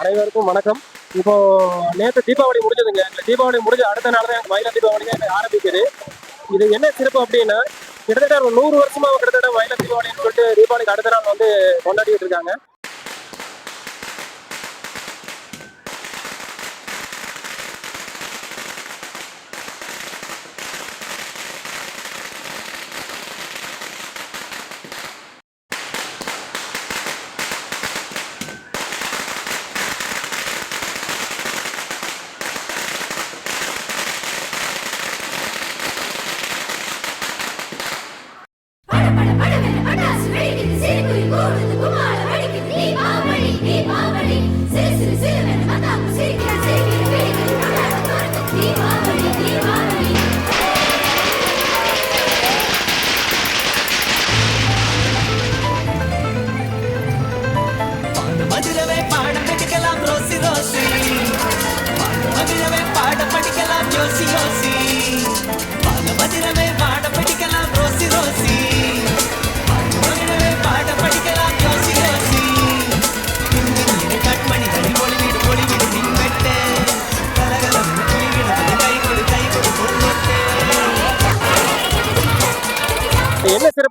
அனைவருக்கும் வணக்கம். இப்போ நேற்று தீபாவளி முடிஞ்சதுங்க. இந்த தீபாவளி முடிஞ்ச அடுத்த நாள் தான் மயில தீபாவளி தான் ஆரம்பிக்குது. இது என்ன சிறப்பு அப்படின்னா கிட்டத்தட்ட ஒரு நூறு வருஷமாக கிட்டத்தட்ட மயில தீபாவளின்னு சொல்லிட்டு தீபாவளிக்கு அடுத்த நாள் வந்து கொண்டாடிட்டு இருக்காங்க.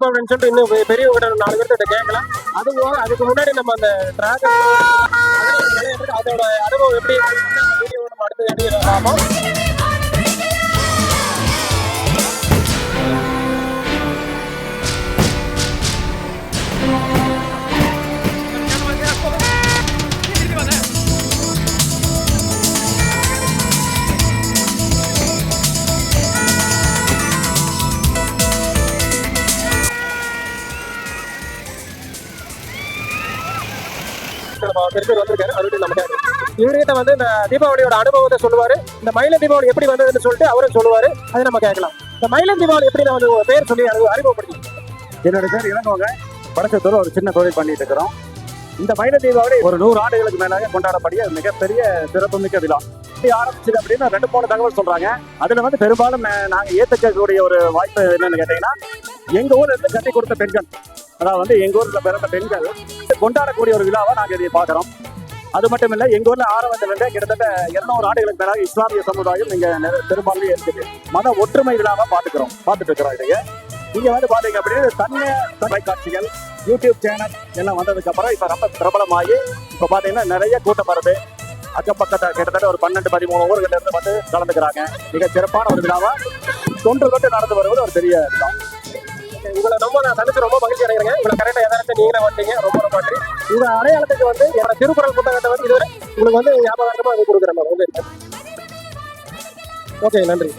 அப்படின்னு சொல்லிட்டு இன்னும் பெரிய பெரியவங்க கிட்ட நாலு பேர்கிட்ட கேட்கலாம் அது போக அதுக்கு முன்னாடி நம்ம அந்த டிராகன் அதோட அனுபவம் எப்படி வீடியோ நம்ம அடுத்து எடுத்து பார்ப்போம் வந்திருக்காரு. அவர்கிட்ட நம்ம இவர்கிட்ட வந்து இந்த தீபாவளியோட அனுபவத்தை சொல்லுவாரு. இந்த மயிலம் தீபாவளி எப்படி வந்ததுன்னு சொல்லிட்டு அவரும் சொல்லுவாரு. அதை நம்ம கேட்கலாம். இந்த மயிலம் தீபாவளி எப்படி நான் வந்து பேர் சொல்லி அறிமுகப்படுத்தி என்னோட பேர் இளங்கோங்க. படச்சத்தூர் ஒரு சின்ன தொழில் பண்ணிட்டு இருக்கிறோம். இந்த மயில தீபாவளி ஒரு நூறு ஆண்டுகளுக்கு மேலாக கொண்டாடப்படிய மிகப்பெரிய சிறப்புமிக்க விழா. எப்படி ஆரம்பிச்சது அப்படின்னு ரெண்டு மூணு தகவல் சொல்றாங்க. அதுல வந்து பெரும்பாலும் நாங்க ஏத்துக்கக்கூடிய ஒரு வாய்ப்பு என்னன்னு கேட்டீங்கன்னா எங்க ஊர்ல இருந்து கட்டி கொடுத்த பெண்கள் அதாவது வந்து எங்க ஊர்ல பிறந்த பெண்கள் கொண்டாடக்கூடிய ஒரு விழாவாக நாங்கள் இதை பார்க்குறோம். அது மட்டும் இல்லை எங்கள் ஊரில் ஆரம்பத்திலிருந்தே கிட்டத்தட்ட இருநூறு ஆண்டுகளுக்கு மேலாக இஸ்லாமிய சமுதாயம் இங்கே நிற- இருக்குது. மத ஒற்றுமை விழாவாக பார்த்துக்கிறோம் பார்த்துட்டு இருக்கிறோம் இதைய. நீங்கள் வந்து பார்த்தீங்க அப்படின்னா தன்மை தொலைக்காட்சிகள் யூடியூப் சேனல் எல்லாம் வந்ததுக்கப்புறம் இப்போ ரொம்ப பிரபலமாகி இப்போ பார்த்தீங்கன்னா நிறைய கூட்டம் வருது. அக்கப்பக்கத்தை கிட்டத்தட்ட ஒரு பன்னெண்டு பதிமூணு ஊர்கள்ல இருந்து வந்து கலந்துக்கிறாங்க. மிக சிறப்பான ஒரு விழாவாக தொன்று தொட்டு நடந்து வருவது ஒரு பெரிய விழா. உங்களை ரொம்ப நான் சந்திச்சு ரொம்ப மகிழ்ச்சி அடைகிறேங்க. உங்களை கரெக்டாக எதாச்சும் நீங்களே வந்தீங்க ரொம்ப ரொம்ப நன்றி. உங்க அடையாளத்துக்கு வந்து என்னோட திருக்குறள் புத்தகத்தை வந்து இதுவரை உங்களுக்கு வந்து ஞாபகமாக அது கொடுக்குறேன் மேம் ஓகே நன்றி.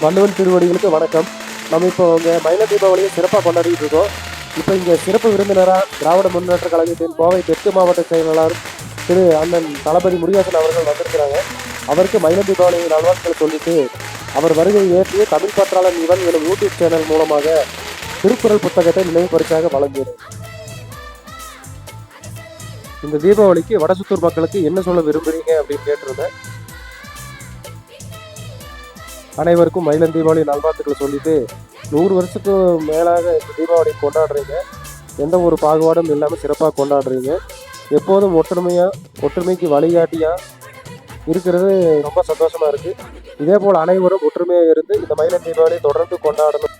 வள்ளுவன் திருவடிகளுக்கு வணக்கம். நம்ம இப்போ இங்கே மயில தீபாவளியை சிறப்பாக கொண்டாடிட்டு இருக்கோம். இப்போ இங்கே சிறப்பு விருந்தினராக திராவிட முன்னேற்ற கழகத்தின் கோவை தெற்கு மாவட்ட செயலாளர் திரு அண்ணன் தளபதி முருகேசன் அவர்கள் வந்திருக்கிறாங்க. அவருக்கு மயில தீபாவளி நல்வாழ்த்துக்கள் சொல்லிட்டு அவர் வருகை ஏற்றிய தமிழ் பற்றாளன் இவன் எனும் யூடியூப் சேனல் மூலமாக திருக்குறள் புத்தகத்தை நினைவு பரிசாக வழங்கியது இந்த தீபாவளிக்கு வடசுத்தூர் மக்களுக்கு என்ன சொல்ல விரும்புகிறீங்க அப்படின்னு கேட்டிருந்தேன். அனைவருக்கும் மயிலன் தீபாவளி நல்வாழ்த்துக்களை சொல்லிட்டு நூறு வருஷத்துக்கு மேலாக இந்த தீபாவளி கொண்டாடுறீங்க. எந்த ஒரு பாகுபாடும் இல்லாமல் சிறப்பாக கொண்டாடுறீங்க. எப்போதும் ஒற்றுமையாக ஒற்றுமைக்கு வழிகாட்டியாக இருக்கிறது ரொம்ப சந்தோஷமாக இருக்குது இதே போல் அனைவரும் ஒற்றுமையாக இருந்து இந்த மயிலன் தீபாவளி தொடர்ந்து கொண்டாடணும்.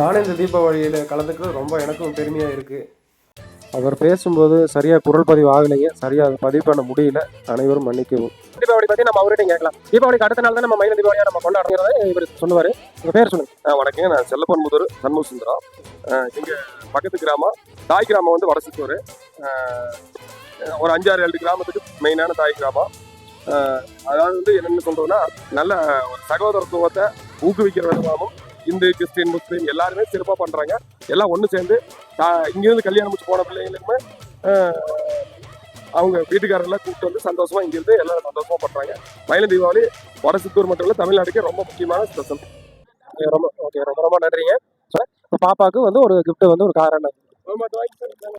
நானும் இந்த தீபாவளியில் கலந்துக்கிறது ரொம்ப எனக்கும் பெருமையாக இருக்குது அவர் பேசும்போது சரியா குரல் பதிவு ஆகலைங்க. சரியா அதை பதிவு பண்ண முடியல. அனைவரும் மன்னிக்கவும். தீபாவளி பத்தி நம்ம அவர்கிட்ட கேட்கலாம். தீபாவளிக்கு அடுத்த நாள் தான் நம்ம மயில தீபாவளியா நம்ம கொண்டாடுறத இவர் சொல்லுவாரு. உங்க பேர் சொல்லுங்க. வணக்கங்க. நான் செல்லப்பன் முதல் சண்முக சுந்தரம் இங்க பக்கத்து கிராமம். தாய் கிராமம் வந்து வடசித்தூர். ஒரு அஞ்சாறு ஏழு கிராமத்துக்கு மெயினான தாய் கிராமம். அதாவது வந்து என்னென்னு சொல்றோம்னா நல்ல ஒரு சகோதரத்துவத்தை ஊக்குவிக்கிற விதமாகவும் இந்து கிறிஸ்டின் முஸ்லீம் எல்லாருமே சிறப்பாக பண்றாங்க. எல்லாம் ஒன்று சேர்ந்து இங்கிருந்து கல்யாணம் முடிச்சு போன பிள்ளைங்களுக்குமே அவங்க வீட்டுக்காரெல்லாம் கூப்பிட்டு வந்து சந்தோஷமா இங்கிருந்து எல்லாரும் சந்தோஷமா பண்றாங்க. மயில தீபாவளி வடசித்தூர் மட்டும் இல்லை தமிழ்நாட்டுக்கே ரொம்ப முக்கியமான ஸ்பெஷல். ரொம்ப ஓகே ரொம்ப ரொம்ப நன்றிங்க. இப்போ பாப்பாவுக்கு வந்து ஒரு கிஃப்ட் வந்து ஒரு காரணம். ரொம்ப